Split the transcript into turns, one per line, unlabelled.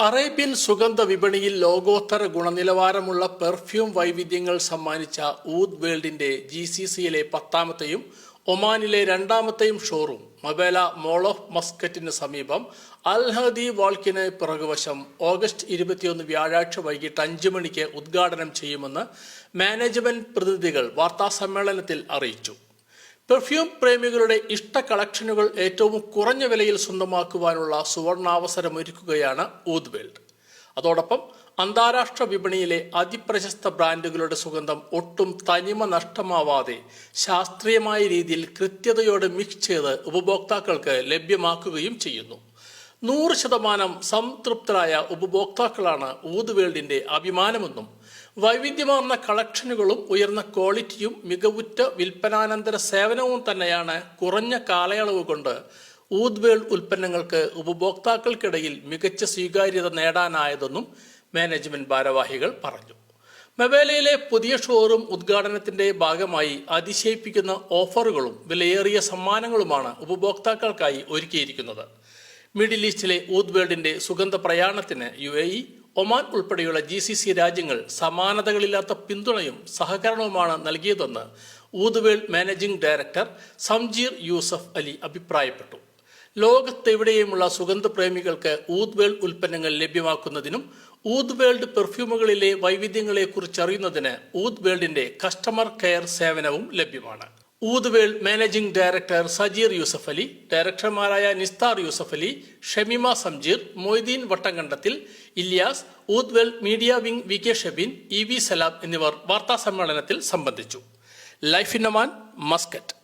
Arabian സുഗന്ധ വിപണിയിൽ ലോകോത്തര ഗുണനിലവാരമുള്ള പെർഫ്യൂം വൈവിധ്യങ്ങൾ സമ്മാനിച്ച ഊദ് വേൾഡിന്റെ ജി സി സിയിലെ പത്താമത്തെയും ഒമാനിലെ രണ്ടാമത്തെയും ഷോറൂം മബേല മോൾ ഓഫ് മസ്കറ്റിന് സമീപം അൽഹദി വാൾക്കിന് പിറകുവശം ഓഗസ്റ്റ് ഇരുപത്തിയൊന്ന് വ്യാഴാഴ്ച വൈകിട്ട് അഞ്ച് മണിക്ക് ഉദ്ഘാടനം ചെയ്യുമെന്ന് മാനേജ്മെന്റ് പ്രതിനിധികൾ വാർത്താസമ്മേളനത്തിൽ അറിയിച്ചു. പെർഫ്യൂം പ്രേമികളുടെ ഇഷ്ട കളക്ഷനുകൾ ഏറ്റവും കുറഞ്ഞ വിലയിൽ സ്വന്തമാക്കുവാനുള്ള സുവർണാവസരമൊരുക്കുകയാണ് ഊദ് വേൾഡ് അതോടൊപ്പം അന്താരാഷ്ട്ര വിപണിയിലെ അതിപ്രശസ്ത ബ്രാൻഡുകളുടെ സുഗന്ധം ഒട്ടും തനിമ നഷ്ടമാവാതെ ശാസ്ത്രീയമായ രീതിയിൽ കൃത്യതയോടെ മിക്സ് ചെയ്ത് ഉപഭോക്താക്കൾക്ക് ലഭ്യമാക്കുകയും ചെയ്യുന്നു. നൂറ് ശതമാനം സംതൃപ്തരായ ഉപഭോക്താക്കളാണ് ഊദ് വേൾഡിന്റെ അഭിമാനമെന്നും വൈവിധ്യമാർന്ന കളക്ഷനുകളും ഉയർന്ന ക്വാളിറ്റിയും മികവുറ്റ വിൽപ്പനാനന്തര സേവനവും തന്നെയാണ് കുറഞ്ഞ കാലയളവ് കൊണ്ട് ഊദ് വേൾഡ് ഉൽപ്പന്നങ്ങൾക്ക് ഉപഭോക്താക്കൾക്കിടയിൽ മികച്ച സ്വീകാര്യത നേടാനായതെന്നും മാനേജ്മെന്റ് ഭാരവാഹികൾ പറഞ്ഞു. മെവേലയിലെ പുതിയ ഷോറൂം ഉദ്ഘാടനത്തിന്റെ ഭാഗമായി അതിശയിപ്പിക്കുന്ന ഓഫറുകളും വിലയേറിയ സമ്മാനങ്ങളുമാണ് ഉപഭോക്താക്കൾക്കായി ഒരുക്കിയിരിക്കുന്നത്. മിഡിൽ ഈസ്റ്റിലെ ഊദ് വേൾഡിന്റെ സുഗന്ധ പ്രയാണത്തിന് യു എ ഇ ഒമാൻ ഉൾപ്പെടെയുള്ള ജി സി സി രാജ്യങ്ങൾ സമാനതകളില്ലാത്ത പിന്തുണയും സഹകരണവുമാണ് നൽകിയതെന്ന് Oud World managing director Samjeer Yusuf Ali അഭിപ്രായപ്പെട്ടു. ലോകത്തെവിടെയുമുള്ള സുഗന്ധപ്രേമികൾക്ക് ഊദ് വേൾഡ് ഉൽപ്പന്നങ്ങൾ ലഭ്യമാക്കുന്നതിനും ഊദ് വേൾഡ് പെർഫ്യൂമുകളിലെ വൈവിധ്യങ്ങളെക്കുറിച്ച് അറിയുന്നതിന് ഊദ് വേൾഡിന്റെ കസ്റ്റമർ കെയർ സേവനവും ലഭ്യമാണ്. Oud World managing director Sajeer Yusuf Ali ഡയറക്ടർമാരായ Nisthar Yusuf Ali Shamima Samjeer Moideen Vattamkandathil Ilyas Oud media wing V K Shabeen E V Salam എന്നിവർ വാർത്താ സമ്മേളനത്തിൽ സംബന്ധിച്ചു. Life in Oman Muscat.